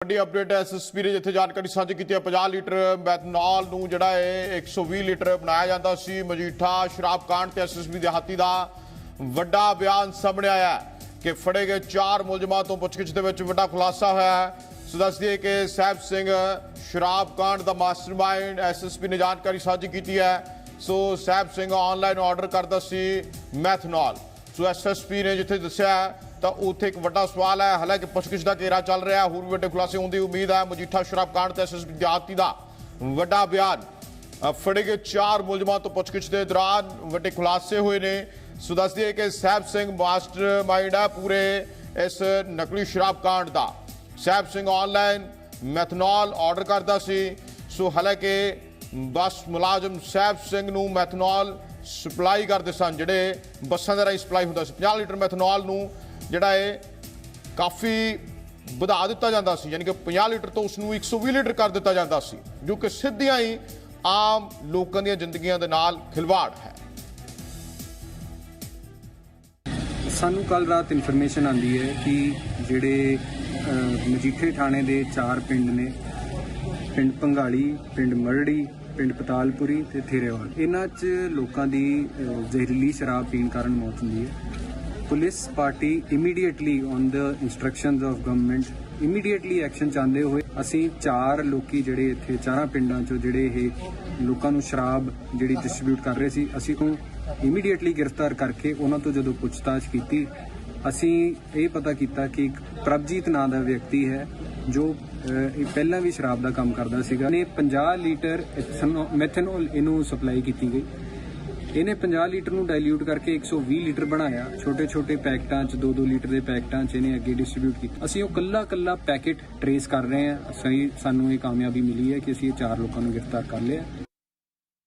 ਵੱਡੀ ਅਪਡੇਟ ਹੈ। ਐਸਐਸਪੀ ਨੇ ਜਿੱਥੇ ਜਾਣਕਾਰੀ ਸਾਂਝੀ ਕੀਤੀ ਹੈ 50 ਲੀਟਰ ਮੈਥਨੋਲ ਨੂੰ ਜਿਹੜਾ ਹੈ 120 ਲੀਟਰ ਬਣਾਇਆ ਜਾਂਦਾ ਸੀ। ਮਜੀਠਾ ਸ਼ਰਾਬ ਕਾਂਡ ਤੇ ਐਸਐਸਪੀ ਦੇ ਹਾਥੀ ਦਾ ਵੱਡਾ ਬਿਆਨ ਸਾਹਮਣੇ ਆਇਆ ਕਿ ਫੜੇ ਗਏ ਚਾਰ ਮੁਲਜ਼ਮਾਂ ਤੋਂ ਪੁੱਛਗਿੱਛ ਦੇ ਵਿੱਚ ਵੱਡਾ ਖੁਲਾਸਾ ਹੋਇਆ ਹੈ। ਸੋ ਦੱਸ ਦਈਏ ਕਿ ਸਹਿਬ ਸਿੰਘ ਸ਼ਰਾਬ ਕਾਂਡ ਦਾ ਮਾਸਟਰਮਾਈਂਡ ਐਸਐਸਪੀ ਨੇ ਜਾਣਕਾਰੀ ਸਾਂਝੀ ਕੀਤੀ ਹੈ। So Sahib Singh online order ਕਰਦਾ ਸੀ ਮੈਥਨੋਲ। ਸੋ ਐਸਐਸਪੀ ਨੇ ਜਿੱਥੇ ਦੱਸਿਆ ਤਾਂ ਉੱਥੇ ਇੱਕ ਵੱਡਾ ਸਵਾਲ ਹੈ। ਹਾਲਾਂਕਿ ਪੁੱਛਗਿੱਛ ਦਾ ਘੇਰਾ ਚੱਲ ਰਿਹਾ ਹੋਰ ਵੀ ਵੱਡੇ ਖੁਲਾਸੇ ਹੋਣ ਦੀ ਉਮੀਦ ਹੈ। ਮਜੀਠਾ ਸ਼ਰਾਬ ਕਾਂਡ ਤੇ ਐਸਐਸਪੀ ਦਿਹਾਤੀ ਦਾ ਵੱਡਾ ਬਿਆਨ। ਫੜੇ ਗਏ ਚਾਰ ਮੁਲਜ਼ਮਾਂ ਤੋਂ ਪੁੱਛਗਿੱਛ ਦੇ ਦੌਰਾਨ ਵੱਡੇ ਖੁਲਾਸੇ ਹੋਏ ਨੇ। ਸੋ ਦੱਸ ਦਈਏ ਕਿ ਸਹਿਬ ਸਿੰਘ ਮਾਸਟਰ ਮਾਈਂਡ ਹੈ ਪੂਰੇ ਇਸ ਨਕਲੀ ਸ਼ਰਾਬ ਕਾਂਡ ਦਾ। Sahib Singh online methanol order ਕਰਦਾ ਸੀ। ਸੋ ਹਾਲਾਂਕਿ ਬਸ ਮੁਲਾਜ਼ਮ ਸਹਿਬ ਸਿੰਘ ਨੂੰ ਮੈਥਨੋਲ ਸਪਲਾਈ ਕਰਦੇ ਸਨ, ਜਿਹੜੇ ਬੱਸਾਂ ਦੇ ਰਾਹੀਂ ਸਪਲਾਈ ਹੁੰਦਾ ਸੀ। 50 ਲੀਟਰ ਮੈਥਨੋਲ ਨੂੰ ਜਿਹੜਾ ਹੈ ਕਾਫੀ ਵਧਾ ਦਿੱਤਾ ਜਾਂਦਾ ਸੀ, ਯਾਨੀ ਕਿ 50 ਲੀਟਰ ਤੋਂ ਉਸ ਨੂੰ 120 ਲੀਟਰ ਕਰ ਦਿੱਤਾ ਜਾਂਦਾ ਸੀ, ਜੋ ਕਿ ਸਿੱਧੀਆਂ ਹੀ ਆਮ ਲੋਕਾਂ ਦੀਆਂ ਜ਼ਿੰਦਗੀਆਂ ਦੇ ਨਾਲ ਖਿਲਵਾੜ ਹੈ। ਸਾਨੂੰ ਕੱਲ ਰਾਤ ਇਨਫੋਰਮੇਸ਼ਨ ਆਂਦੀ ਹੈ ਕਿ ਜਿਹੜੇ ਮਜੀਠੇ ਥਾਣੇ ਦੇ ਚਾਰ ਪਿੰਡ ਨੇ ਪਿੰਡ ਪੰਗਾਲੀ, ਪਿੰਡ ਮਰੜੀ, ਪਿੰਡ ਪਤਾਲਪੁਰੀ ਤੇ ਥੇਰੇਵਾਲ। ਇਹਨਾਂ 'ਚ ਲੋਕਾਂ ਦੀ ਜ਼ਹਿਰੀਲੀ ਸ਼ਰਾਬ ਪੀਣ ਕਾਰਨ ਮੌਤ ਹੁੰਦੀ ਹੈ। Police party immediately on the instructions of government immediately action ਚਾਹੁੰਦੇ ਹੋਏ ਅਸੀਂ ਚਾਰ ਲੋਕੀ ਜਿਹੜੇ ਇੱਥੇ, ਚਾਰਾਂ ਪਿੰਡਾਂ 'ਚੋਂ ਜਿਹੜੇ ਇਹ ਲੋਕਾਂ ਨੂੰ ਸ਼ਰਾਬ ਜਿਹੜੀ ਡਿਸਟ੍ਰੀਬਿਊਟ ਕਰ ਰਹੇ ਸੀ, ਅਸੀਂ ਉਹ ਇਮੀਡੀਏਟਲੀ ਗ੍ਰਿਫਤਾਰ ਕਰਕੇ ਉਹਨਾਂ ਤੋਂ ਜਦੋਂ ਪੁੱਛਤਾਛ ਕੀਤੀ, ਅਸੀਂ ਇਹ ਪਤਾ ਕੀਤਾ ਕਿ ਇੱਕ ਪ੍ਰਭਜੀਤ ਨਾਂ ਦਾ ਵਿਅਕਤੀ ਹੈ ਜੋ ਪਹਿਲਾਂ ਵੀ ਸ਼ਰਾਬ ਦਾ ਕੰਮ ਕਰਦਾ ਸੀਗਾ ਨੇ 50 ਲੀਟਰ ਮੈਥਨੋਲ ਇਹਨੂੰ ਸਪਲਾਈ ਕੀਤੀ ਗਈ। ਇਹਨੇ 50 ਲੀਟਰ ਨੂੰ ਡਾਈਲਿਊਟ ਕਰਕੇ 120 ਲੀਟਰ ਬਣਾਇਆ। ਛੋਟੇ ਛੋਟੇ ਪੈਕਟਾਂ 'ਚ 2-2 ਲੀਟਰ ਦੇ ਪੈਕਟਾਂ 'ਚ ਇਹਨੇ ਅੱਗੇ ਡਿਸਟ੍ਰੀਬਿਊਟ ਕੀਤਾ। ਅਸੀਂ ਉਹ ਕੱਲਾ ਕੱਲਾ ਪੈਕੇਟ ਟਰੇਸ ਕਰ ਰਹੇ ਹਾਂ। ਸਹੀ ਸਾਨੂੰ ਇਹ ਕਾਮਯਾਬੀ ਮਿਲੀ ਹੈ ਕਿ ਅਸੀਂ ਇਹ ਚਾਰ ਲੋਕਾਂ ਨੂੰ ਗ੍ਰਿਫਤਾਰ ਕਰ ਲਿਆ।